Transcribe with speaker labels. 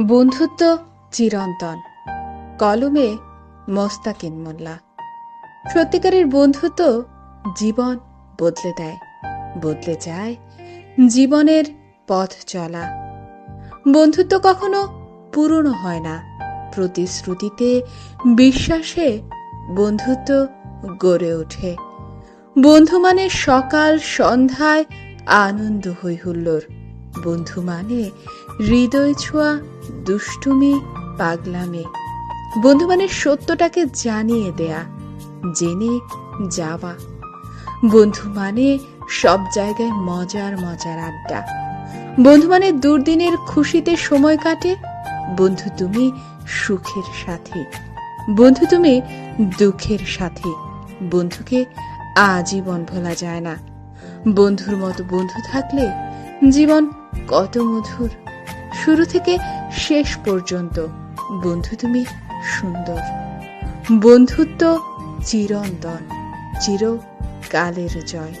Speaker 1: বন্ধুত্ব চিরন্তন। কলমে মোস্তাকিন মোল্লা। সত্যিকারের বন্ধুত্ব জীবন বদলে দেয়, বদলে যায় জীবনের পথ চলা। বন্ধুত্ব কখনো পুরনো হয় না। প্রতিশ্রুতিতে বিশ্বাসে বন্ধুত্ব গড়ে ওঠে। বন্ধু মানে সকাল, সন্ধ্যায় আনন্দ হই হুল্লোড় বন্ধু মানে হৃদয় ছোঁয়া, দুষ্টুমি, পাগলামি। বন্ধু মানে সত্যটাকে জানিয়ে দেয়া, জেনে যাওয়া। বন্ধু মানে সব জায়গায় মজার মজার আড্ডা। বন্ধু মানে দুর্দিনের খুশিতে সময় কাটে, বন্ধু তুমি সুখের সাথে। বন্ধু তুমি দুঃখের সাথে, বন্ধুকে আজীবন ভোলা যায় না। বন্ধুর মতো বন্ধু থাকলে জীবন কত মধুর শুরু থেকে শেষ পর্যন্ত বন্ধু তুমি সুন্দর। বন্ধুত্ব চিরন্তন চির কালের জয়।